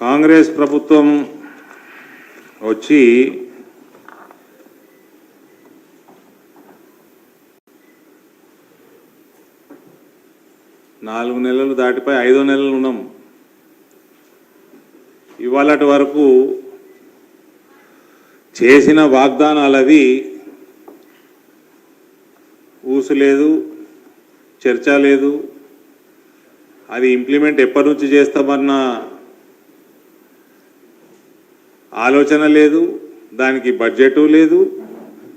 కాంగ్రెస్ ప్రభుత్వం వచ్చి నాలుగు నెలలు దాటిపోయి ఐదో నెలలు ఉన్నాం. ఇవాళటి వరకు చేసిన వాగ్దానాలు ఊసు లేదు చర్చ లేదు. అది ఇంప్లిమెంట్ ఎప్పటి నుంచి చేస్తామన్న ఆలోచన లేదు దానికి బడ్జెటు లేదు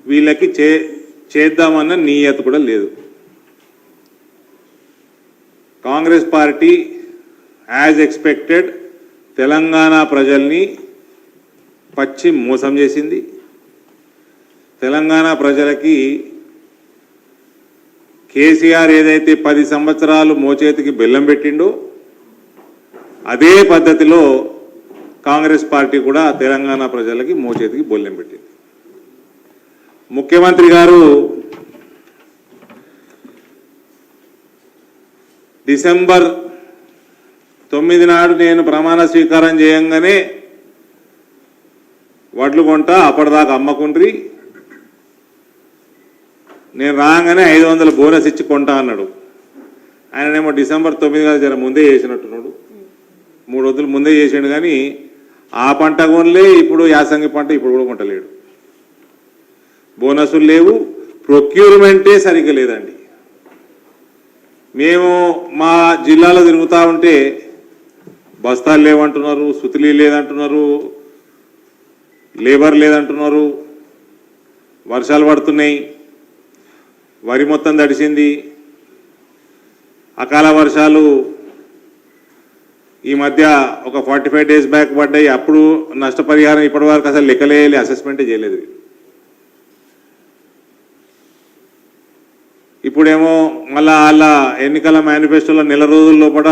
వీళ్ళకి చే చేద్దామన్న నీయత కూడా లేదు. Congress party as expected Telangana ప్రజల్ని పచ్చి మోసం చేసింది. తెలంగాణ ప్రజలకి కేసీఆర్ ఏదైతే పది సంవత్సరాలు మోచేతికి బెల్లం పెట్టిండో అదే పద్ధతిలో కాంగ్రెస్ పార్టీ కూడా తెలంగాణ ప్రజలకి మోచేతికి బొల్లెం పెట్టింది. ముఖ్యమంత్రి గారు డిసెంబర్ తొమ్మిది నాడు నేను ప్రమాణ స్వీకారం చేయంగానే వడ్లు కొంట అప్పటిదాకా అమ్మకుండ్రి. నేను రాగానే ఐదు వందల బోనస్ ఇచ్చి కొంటా అన్నాడు. ఆయననేమో డిసెంబర్ తొమ్మిది కాదు జర ముందే చేసినట్టున్నాడు. మూడు వద్దులు ముందే చేసిండు కానీ ఆ పంట కొనలే ఇప్పుడు యాసంగి పంట ఇప్పుడు కూడా కొంటలేడు బోనసులు లేవు ప్రొక్యూర్మెంటే సరిగ్గా లేదండి. మేము మా జిల్లాలో తిరుగుతూ ఉంటే బస్తాలు లేవంటున్నారు సుతిలీ లేదంటున్నారు లేబర్ లేదంటున్నారు వర్షాలు పడుతున్నాయి వరి మొత్తం తడిసింది అకాల వర్షాలు ఈ మధ్య ఒక ఫార్టీ ఫైవ్ డేస్ బ్యాక్ పడ్డాయి. అప్పుడు నష్టపరిహారం ఇప్పటి వరకు అసలు లెక్కలేయాలి అసెస్మెంటే చేయలేదు. ఇప్పుడేమో మళ్ళా వాళ్ళ ఎన్నికల మేనిఫెస్టోలో నెల రోజుల లోపల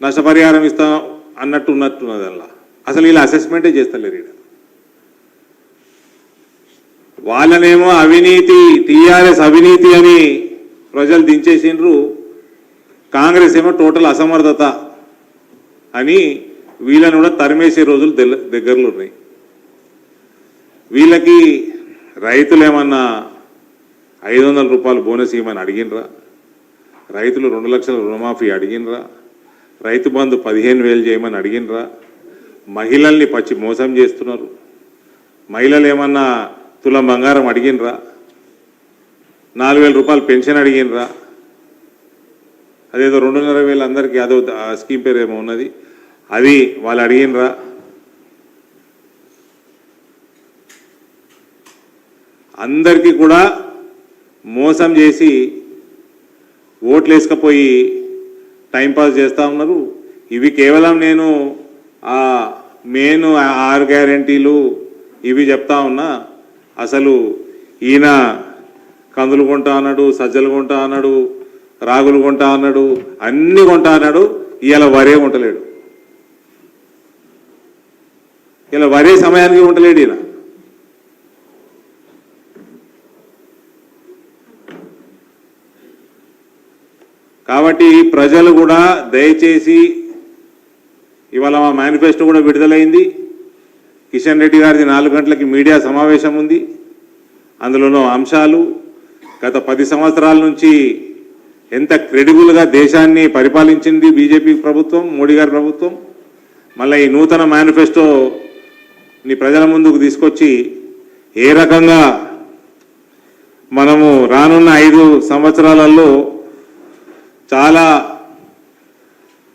నష్టపరిహారం ఇస్తాం అన్నట్టు ఉన్నట్టున్నది అలా. అసలు వీళ్ళు అసెస్మెంటే చేస్తలేరు ఇక్కడ వాళ్ళనేమో అవినీతి టీఆర్ఎస్ అవినీతి అని ప్రజలు దించేసిండ్రు. కాంగ్రెస్ ఏమో టోటల్ అసమర్థత అని వీళ్ళని కూడా తరిమేసే రోజులు దెల్ల- దగ్గరలో ఉన్నాయి. వీళ్ళకి రైతులు ఏమన్నా ఐదు వందల రూపాయలు బోనస్ ఇవ్వమని అడిగినరా రైతులు రెండు లక్షల రుణమాఫీ అడిగినరా రైతు బంధు పదిహేను వేలు చేయమని అడిగినరా మహిళల్ని పచ్చి మోసం చేస్తున్నారు. మహిళలు ఏమన్నా తులం బంగారం అడిగినరా నాలుగు వేల రూపాయలు పెన్షన్ అడిగినరా అదేదో రెండున్నర వేలు అందరికీ అదో స్కీమ్ పేరు ఏమో ఉన్నది. అది వాళ్ళు అడిగినరా? అందరికీ కూడా మోసం చేసి ఓట్లు వేసుకపోయి టైంపాస్ చేస్తూ ఉన్నారు. ఇవి కేవలం నేను ఆ మెయిన్ ఆరు గ్యారంటీలు ఇవి చెప్తా ఉన్నా. అసలు ఈయన కందులు కొంటా అన్నాడు సజ్జలు కొంటా అన్నాడు రాగులు కొంటా అన్నాడు అన్ని కొంటా అన్నాడు ఇవాళ వరే ఉండలేడు ఇలా వరే సమయానికి ఉండలేడు ఈయన. కాబట్టి ప్రజలు కూడా దయచేసి ఇవాళ మా మేనిఫెస్టో కూడా విడుదలైంది. కిషన్ రెడ్డి గారిది నాలుగు గంటలకి మీడియా సమావేశం ఉంది. అందులోనూ అంశాలు. గత పది సంవత్సరాల నుంచి ఎంత క్రెడిబుల్గా దేశాన్ని పరిపాలించింది బీజేపీ ప్రభుత్వం మోడీ గారి ప్రభుత్వం? మళ్ళీ ఈ నూతన మేనిఫెస్టోని ప్రజల ముందుకు తీసుకొచ్చి ఏ రకంగా మనము రానున్న ఐదు సంవత్సరాలలో చాలా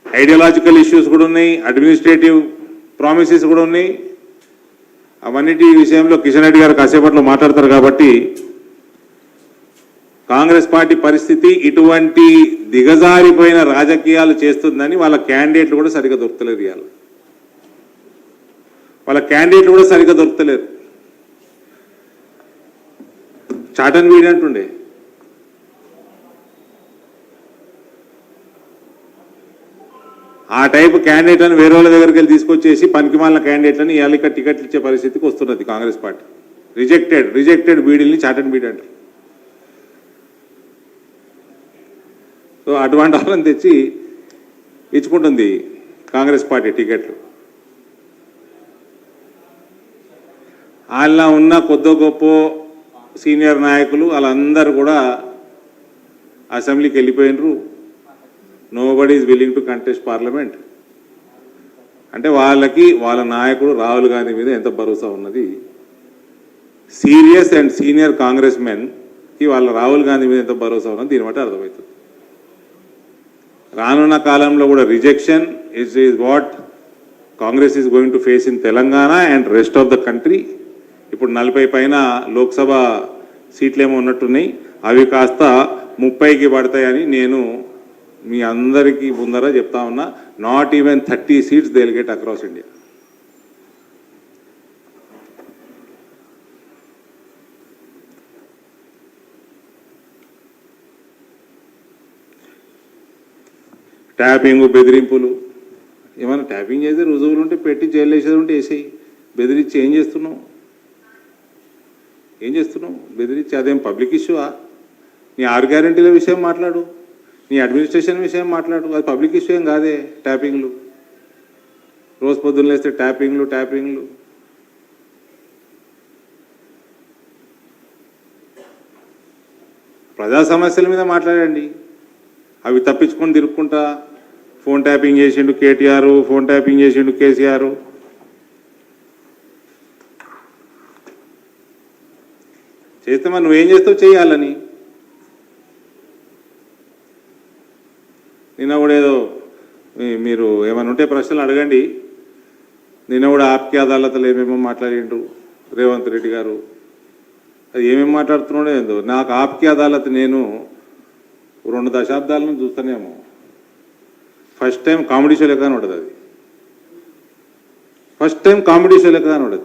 ఐడియాలజికల్ ఇష్యూస్ కూడా ఉన్నాయి అడ్మినిస్ట్రేటివ్ ప్రామిసెస్ కూడా ఉన్నాయి. అవన్నిటి విషయంలో కిషన్ రెడ్డి గారు కాసేపట్లో మాట్లాడతారు కాబట్టి కాంగ్రెస్ పార్టీ పరిస్థితి ఇటువంటి దిగజారిపోయిన రాజకీయాలు చేస్తుందని వాళ్ళ క్యాండిడేట్లు కూడా సరిగ్గా దొరకలేరు ఇవాళ. వాళ్ళ క్యాండిడేట్లు కూడా సరిగ్గా దొరకలేరు చాటన్ వీడి అంటుండే. ఆ టైప్ క్యాండిడేట్లను వేరే వాళ్ళ దగ్గరికి వెళ్ళి తీసుకొచ్చేసి పనికిమాలిన క్యాండిడేట్లను ఇవాళ టికెట్లు ఇచ్చే పరిస్థితికి వస్తున్నది కాంగ్రెస్ పార్టీ. రిజెక్టెడ్ రిజెక్టెడ్ బీడీల్ని చాటన్ బీడీ అంటారు. సో అటువంటి వాళ్ళని తెచ్చి ఇచ్చుకుంటుంది కాంగ్రెస్ పార్టీ టికెట్లు. వాళ్ళ ఉన్న కొద్ది గొప్ప సీనియర్ నాయకులు వాళ్ళందరూ కూడా అసెంబ్లీకి వెళ్ళిపోయినరు. Nobody is willing to contest parliament అంటే వాళ్ళకి వాళ్ళ నాయకుడు రాహుల్ గాంధీ మీద ఎంత భరోసా ఉన్నది? సీరియస్ అండ్ సీనియర్ కాంగ్రెస్ మెన్కి వాళ్ళ రాహుల్ గాంధీ మీద ఎంత భరోసా ఉన్నది? దీన్ని బట్టి అర్థమవుతుంది. రానున్న కాలంలో కూడా rejection is is what Congress is going to face in Telangana and rest of the country ఇప్పుడు నలభై పైన లోక్సభ సీట్లు ఏమో ఉన్నట్టున్నాయి. అవి కాస్త ముప్పైకి పడతాయని నేను మీ అందరికీ ముందర చెప్తా ఉన్నా. Not even thirty seats they get across India tapping బెదిరింపులు. ఏమైనా ట్యాపింగ్ చేస్తే రుజువులు ఉంటే పెట్టి జైలు వేసేది ఉంటే వేసేయి. బెదిరించి ఏం చేస్తున్నావు? ఏం చేస్తున్నావు? బెదిరించి అదేం పబ్లిక్ ఇష్యూవా నీ ఆరు గ్యారంటీల విషయం మాట్లాడు. నీ అడ్మినిస్ట్రేషన్ విషయం మాట్లాడు. అది పబ్లిక్ ఇష్యూ ఏం కాదే ట్యాపింగ్లు రోజు పొద్దున్న లేస్తే ట్యాపింగ్లు ట్యాపింగ్లు ప్రజా సమస్యల మీద మాట్లాడండి. అవి తప్పించుకొని తిరుక్కుంటా. ఫోన్ ట్యాపింగ్ చేసిండు కేటీఆర్ ఫోన్ ట్యాపింగ్ చేసిండు కేసీఆర్. చేస్తే మరి నువ్వేం చేస్తావు చేయాలని నిన్న కూడా ఏదో మీరు ఏమైనా ఉంటే ప్రశ్నలు అడగండి. నిన్న కూడా ఆప్కి అదాలతలు ఏమేమో మాట్లాడిండ్రు రేవంత్ రెడ్డి గారు. అది ఏమేమి మాట్లాడుతున్నాడో ఏందో. నాకు ఆప్కి అదాలత్ నేను రెండు దశాబ్దాల నుంచి చూస్తానేమో. ఫస్ట్ టైం కామెడీ షో లెక్కనే ఉంటుంది అది. ఫస్ట్ టైం కామెడీ షో లెక్కనే ఉంటుంది